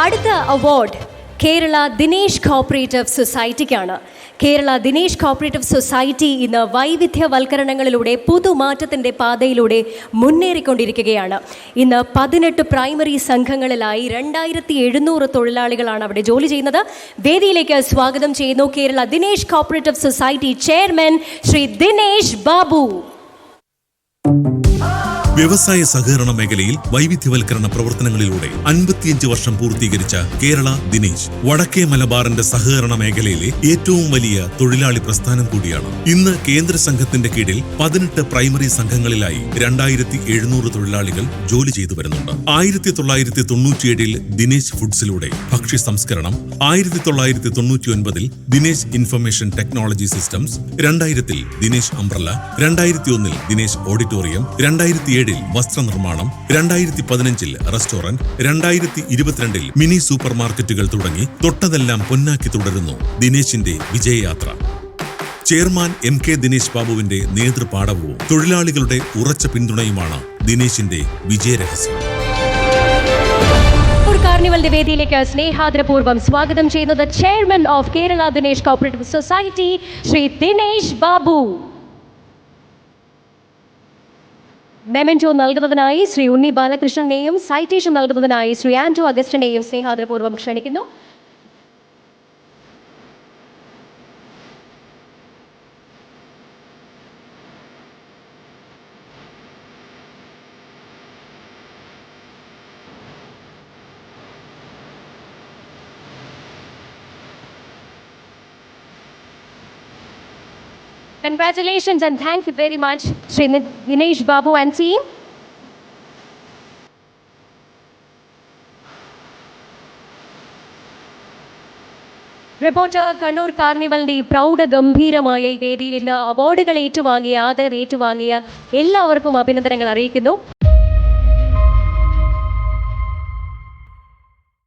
അടുത്ത award Kerala Dinesh cooperative സൊസൈറ്റിക്കാണ് Kerala Dinesh cooperative society ഇന്ന് വൈവിധ്യവൽക്കരണങ്ങളിലൂടെ പുതുമാറ്റത്തിന്റെ പാതയിലൂടെ മുന്നേറിക്കൊണ്ടിരിക്കുകയാണ്. ഇന്ന് പതിനെട്ട് പ്രൈമറി സംഘങ്ങളിലായി രണ്ടായിരത്തി എഴുന്നൂറ് തൊഴിലാളികളാണ് അവിടെ ജോലി ചെയ്യുന്നത്. വേദിയിലേക്ക് സ്വാഗതം ചെയ്യുന്നു Kerala Dinesh cooperative society chairman Shri Dinesh Babu. വ്യവസായ സഹകരണ മേഖലയിൽ വൈവിധ്യവൽക്കരണ പ്രവർത്തനങ്ങളിലൂടെ അൻപത്തിയഞ്ച് വർഷം പൂർത്തീകരിച്ച കേരള ദിനേശ് വടക്കേ മലബാറിന്റെ സഹകരണ മേഖലയിലെ ഏറ്റവും വലിയ തൊഴിലാളി പ്രസ്ഥാനം കൂടിയാണ്. ഇന്ന് കേന്ദ്ര സംഘത്തിന്റെ കീഴിൽ പതിനെട്ട് പ്രൈമറി സംഘങ്ങളിലായി രണ്ടായിരത്തി എഴുന്നൂറ് തൊഴിലാളികൾ ജോലി ചെയ്തു വരുന്നുണ്ട്. ആയിരത്തി തൊള്ളായിരത്തി തൊണ്ണൂറ്റിയേഴിൽ ദിനേശ് ഫുഡ്സിലൂടെ ഭക്ഷ്യ സംസ്കരണം ആയിരത്തി തൊള്ളായിരത്തി തൊണ്ണൂറ്റി ഒൻപതിൽ ദിനേശ് ഇൻഫർമേഷൻ ടെക്നോളജി സിസ്റ്റംസ് രണ്ടായിരത്തിൽ ദിനേശ് അംബ്രല രണ്ടായിരത്തി ഒന്നിൽ ദിനേശ് ഓഡിറ്റോറിയം രണ്ടായിരത്തി ഏഴിൽ വസ്ത്രനിർമ്മാണം രണ്ടായിരത്തി പതിനഞ്ചിൽ റെസ്റ്റോറന്റ് രണ്ടായിരത്തി ഇരുപത്തിരണ്ടിൽ മിനി സൂപ്പർ മാർക്കറ്റുകൾ തുടങ്ങി തൊട്ടതെല്ലാം പൊന്നാക്കി തുടരുന്നു ദിനേശിന്റെ വിജയയാത്ര. ചെയർമാൻ എം കെ ദിനേശ് ബാബുവിന്റെ നേതൃപാഠവും തൊഴിലാളികളുടെ ഉറച്ച പിന്തുണയുമാണ് ദിനേശിന്റെ വിജയരഹസ്യം. കാർണിവലിന്റെ വേദിയിലേക്ക് സ്നേഹാദരപൂർവം സ്വാഗതം ചെയ്യുന്നത് chairman of Kerala Dinesh cooperative society Shri Dinesh Babu. Memento നൽകുന്നതിനായി ശ്രീ ഉണ്ണി ബാലകൃഷ്ണനെയും സൈറ്റേഷൻ നൽകുന്നതിനായി ശ്രീ ആൻഡോ അഗസ്റ്റിനെയും സ്നേഹാദരപൂർവം ക്ഷണിക്കുന്നു. Congratulations and thank you very much, Sri Dinesh Babu and team. Reporter Kannur കാർണിവലിന്റെ ഈ പ്രൗഢ ഗംഭീരമായ വേദിയിൽ അവാർഡുകൾ ഏറ്റുവാങ്ങിയ ആദർ ഏറ്റുവാങ്ങിയ എല്ലാവർക്കും അഭിനന്ദനങ്ങൾ അറിയിക്കുന്നു